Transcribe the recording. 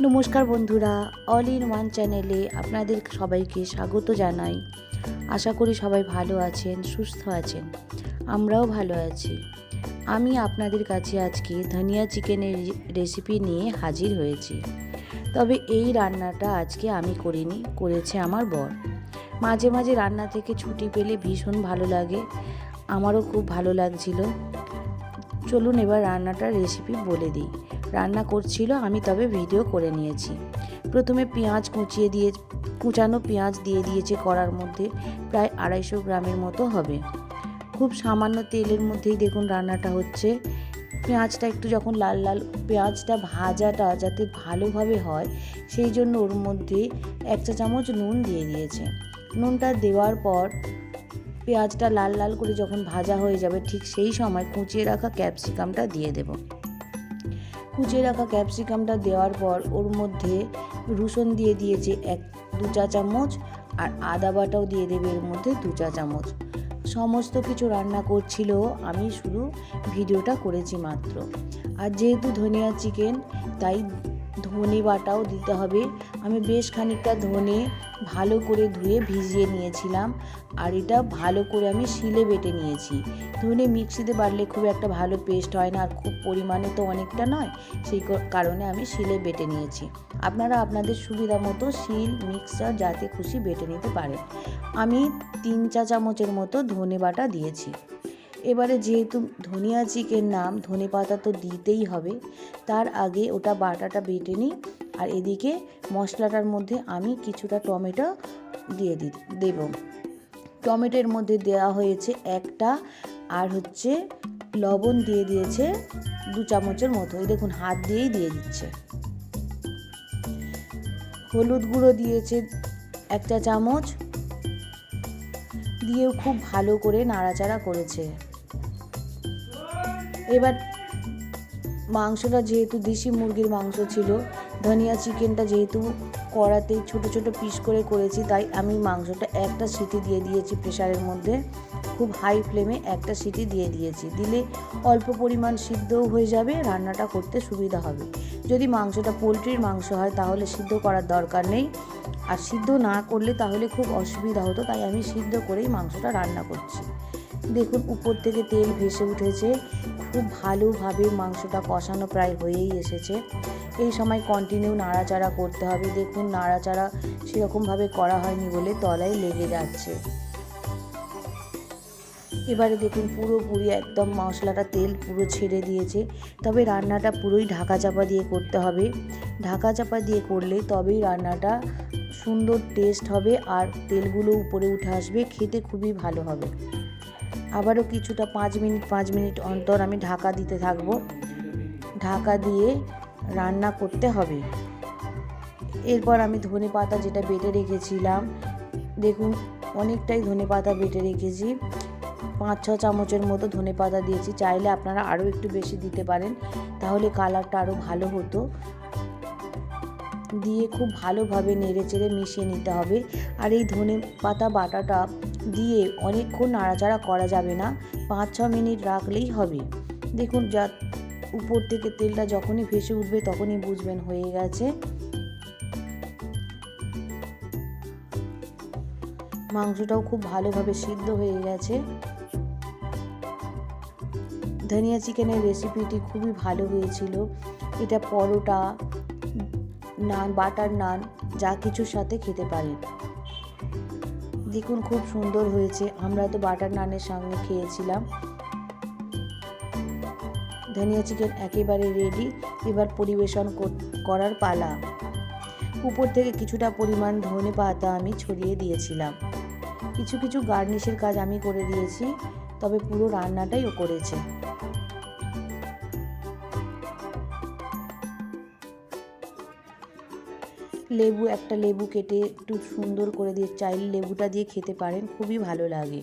নমস্কার বন্ধুরা all in one চ্যানেলে আপনাদের সবাইকে স্বাগত জানাই। আশা করি সবাই ভালো আছেন, সুস্থ আছেন। আমরাও ভালো আছি। আমি আপনাদের কাছে আজকে ধনিয়া চিকেনের রেসিপি নিয়ে হাজির হয়েছি। তবে এই রান্নাটা আজকে আমি করিনি, করেছে আমার বর। মাঝে মাঝে রান্না থেকে ছুটি পেলে ভীষণ ভালো লাগে, আমারও খুব ভালো লাগছিল। চলুন এবার রান্নাটার রেসিপি বলে দিই। রান্না করছিল, আমি তবে ভিডিও করে নিয়েছি। প্রথমে পেঁয়াজ কুচিয়ে দিয়ে, কুচানো পেঁয়াজ দিয়ে দিয়েছে কড়ার মধ্যে, প্রায় আড়াইশো গ্রামের মতো হবে। খুব সামান্য তেলের মধ্যেই দেখুন রান্নাটা হচ্ছে। পেঁয়াজটা একটু যখন লাল লাল, পেঁয়াজটা ভাজাটা যাতে ভালোভাবে হয়, সেই জন্য ওর মধ্যে এক চা চামচ নুন দিয়ে দিয়েছে। নুনটা দেওয়ার পর পেঁয়াজটা লাল লাল করে যখন ভাজা হয়ে যাবে, ঠিক সেই সময় কুচিয়ে রাখা ক্যাপসিকামটা দিয়ে দেব। কুচিয়ে রাখা ক্যাপসিকামটা দেওয়ার পর ওর মধ্যে রসুন দিয়ে দিয়েছে এক, দু চা চামচ আর আদা বাটাও দিয়ে দেবে এর মধ্যে দু চা চামচ। সমস্ত কিছু রান্না করছিল, আমি শুধু ভিডিওটা করেছি মাত্র। আর যেহেতু ধনিয়া চিকেন, তাই ধনে বাটাও দিতে হবে। আমি বেশ খানিকটা ধনে ভালো করে ধুয়ে ভিজিয়ে নিয়েছিলাম। আর এটা ভালো করে আমি শিলে বেটে নিয়েছি। ধনে মিক্সিতে বাটলে খুব একটা ভালো পেস্ট হয় না আর খুব পরিমাণে তো অনেকটা নয়, সেই কারণে আমি শিলে বেটে নিয়েছি। আপনারা আপনাদের সুবিধা মতো শিল মিক্সার যাতে খুশি বেটে নিতে পারেন। আমি তিন চা চামচের মতো ধনে বাটা দিয়েছি। এবারে যেহেতু ধনিয়া চিকেন নাম, ধনে পাতা তো দিতেই হবে, তার আগে ওটা বাটাটা বেটে নিই আর এদিকে মশলাটার মধ্যে আমি কিছুটা টমেটো দিয়ে দি, দেব। টমেটোর মধ্যে দেওয়া হয়েছে একটা আর হচ্ছে লবণ দিয়ে দিয়েছে দু চামচের মতো। এই দেখুন, হাত দিয়েই দিয়ে দিচ্ছে। হলুদ গুঁড়ো দিয়েছে একটা চামচ। দিয়েও খুব ভালো করে নাড়াচাড়া করেছে। এবার মাংসটা যেহেতু দেশি মুরগির মাংস ছিল, ধনিয়া চিকেনটা যেহেতু কড়াতে ছোট ছোট পিস করে করেছি, তাই আমি মাংসটা একটা সিটি দিয়ে দিয়েছি প্রেশারের মধ্যে। খুব হাই ফ্লেমে একটা সিটি দিয়ে দিয়েছি। দিলে অল্প পরিমাণ সিদ্ধও হয়ে যাবে, রান্নাটা করতে সুবিধা হবে। যদি মাংসটা পোলট্রির মাংস হয়, তাহলে সিদ্ধ করার দরকার নেই। আর সিদ্ধ না করলে তাহলে খুব অসুবিধা হতো, তাই আমি সিদ্ধ করেই মাংসটা রান্না করছি। দেখুন, উপর থেকে তেল ভেসে উঠেছে। খুব ভালোভাবে মাংসটা কষানো প্রায় হয়েই এসেছে। এই সময় কন্টিনিউ নাড়াচাড়া করতে হবে। দেখুন, নাড়াচাড়া সেরকমভাবে করা হয়নি বলে তলায় লেগে যাচ্ছে। এবারে দেখুন, পুরোপুরি একদম মশলাটা তেল পুরো ছেড়ে দিয়েছে। তবে রান্নাটা পুরোই ঢাকা চাপা দিয়ে করতে হবে। ঢাকা চাপা দিয়ে করলে তবেই রান্নাটা সুন্দর টেস্ট হবে আর তেলগুলো উপরে উঠে আসবে। খেতে খুবই ভালো হবে। আবারও কিছুটা পাঁচ মিনিট পাঁচ মিনিট অন্তর আমি ঢাকা দিতে থাকব। ঢাকা দিয়ে রান্না করতে হবে। এরপর আমি ধনে পাতা যেটা বেটে রেখেছিলাম, দেখুন অনেকটাই ধনে পাতা বেটে রেখেছি। পাঁচ, ছ চামচের মতো ধনে পাতা দিয়েছি, চাইলে আপনারা আরও একটু বেশি দিতে পারেন, তাহলে কালারটা আরও ভালো হতো। দিয়ে খুব ভালোভাবে নেড়ে চেড়ে মিশিয়ে নিতে হবে। আর এই ধনে পাতা বাটাটা দিয়ে অনেকক্ষণ নাড়াচাড়া করা যাবে না পাঁচ ছ মিনিট রাখলেই হবে। দেখুন, যা উপর থেকে তেলটা যখনই ভেসে উঠবে তখনই বুঝবেন হয়ে গেছে। মাংসটাও খুব ভালোভাবে সিদ্ধ হয়ে গেছে। ধনিয়া চিকেনের রেসিপিটি খুবই ভালো হয়েছিল। এটা পরোটা নান, বাটার নান, যা কিছুর সাথে খেতে পারেন দেখুন, খুব সুন্দর হয়েছে। আমরা তো বাটার নানের সঙ্গে খেয়েছিলাম। ধনিয়া চিকেন একেবারে রেডি এবার পরিবেশন করার পালা। উপর থেকে কিছুটা পরিমাণ ধনে পাতা আমি ছড়িয়ে দিয়েছিলাম। কিছু কিছু গার্নিশের কাজ আমি করে দিয়েছি, তবে পুরো রান্নাটাই ও করেছে। লেবু, একটা লেবু কেটে একটু সুন্দর করে দিয়ে, চাইলে লেবুটা দিয়ে খেতে পারেন, খুবই ভালো লাগে।